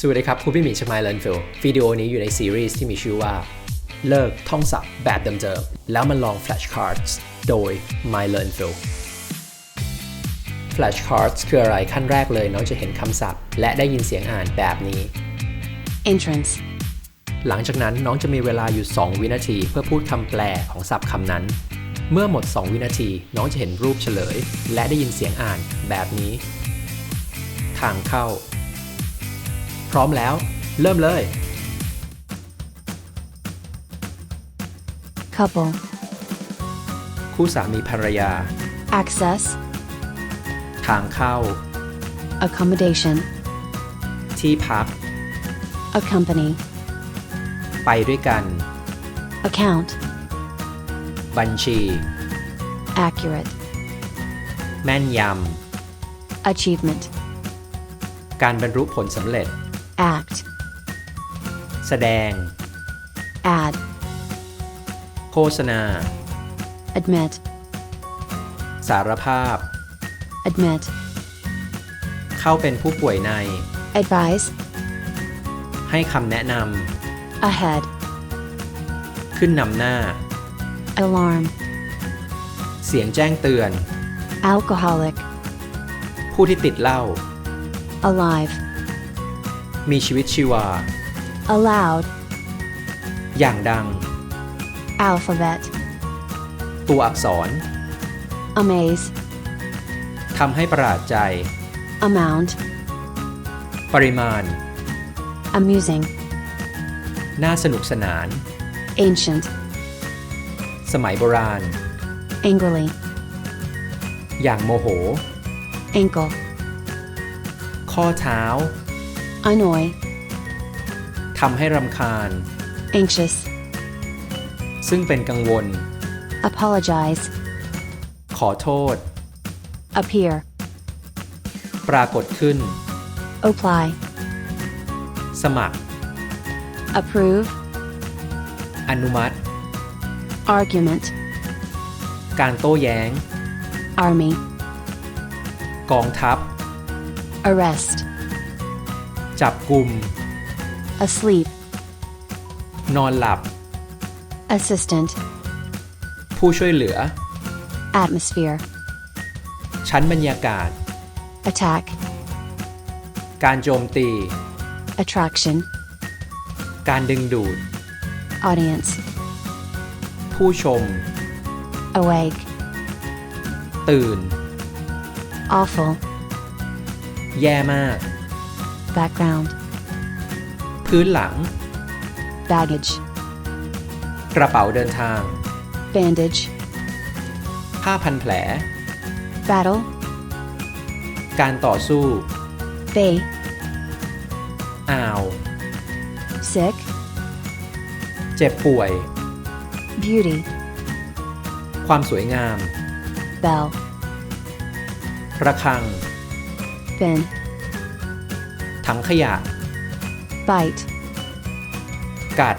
สวัสดีครับคุณพี่หมีชมายเลนฟิลวิดีโอนี้อยู่ในซีรีส์ที่มีชื่อว่า เลิกท่องศัพท์แบบเดิมๆแล้วมาลอง flashcards โดย My Learn f i l flashcards คืออะไรขั้นแรกเลยน้องจะเห็นคำศัพท์ และได้ยินเสียงอ่านแบบนี้ entrance, หลังจากนั้นน้องจะมีเวลาอยู่ 2 วินาที เพื่อพูดคำแปลของศัพท์คำนั้น เมื่อหมด 2 วินาที น้องจะเห็นรูปเฉลย และได้ยินเสียงอ่านแบบนี้ ทางเข้า พร้อมแล้ว เริ่มเลย couple, คู่สามีภรรยา access, ทางเข้า accommodation, ที่พัก accompany, ไปด้วยกัน account, บัญชี accurate, แม่นย achievement, ำการบรรลุผลสำเร็จ act, แสดง add, โฆษณา admit, สารภาพ admit, เข้าเป็นผู้ป่วยใน advise, ให้คำแนะน ahead, ำขึ้นนำหน้า alarm, เสียงแจ้งเตือน alcoholic, ผู้ที่ติดเหล้า alive, มีชีวิตชีวา allowed, อย่างดัง alphabet, ตัวอักษร amaze, ทำให้ประหลาดใจ amount, ปริมาณ amusing, น่าสนุกสนาน ancient, สมัยโบราณ angrily, อย่างโมโห ankle, ข้อเท้า annoy, ทำให้รำคาญ anxious, ซึ่งเป็นกังวล apologize, ขอโทษ appear, ปรากฏขึ้น apply, สมัคร approve, อนุมัติ argument, การโต้แย้ง army, กองทัพ arrest, จับกลุ่ม asleep, นอนหลับ assistant, ผู้ช่วยเหลือ atmosphere, ชั้นบรรยากาศ attack, การโจมตี attraction, การดึงดูด audience, ผู้ชม awake, ตื่น awful, แย่มาก background, พื้นหลัง baggage, กระเป๋าเดินทาง bandage, ผ้าพันแผล battle, การต่อสู้ bay, อ่าว sick, เจ็บป่วย beauty, ความสวยงาม bell, ระฆัง bin, ถังขยะ bite, กัด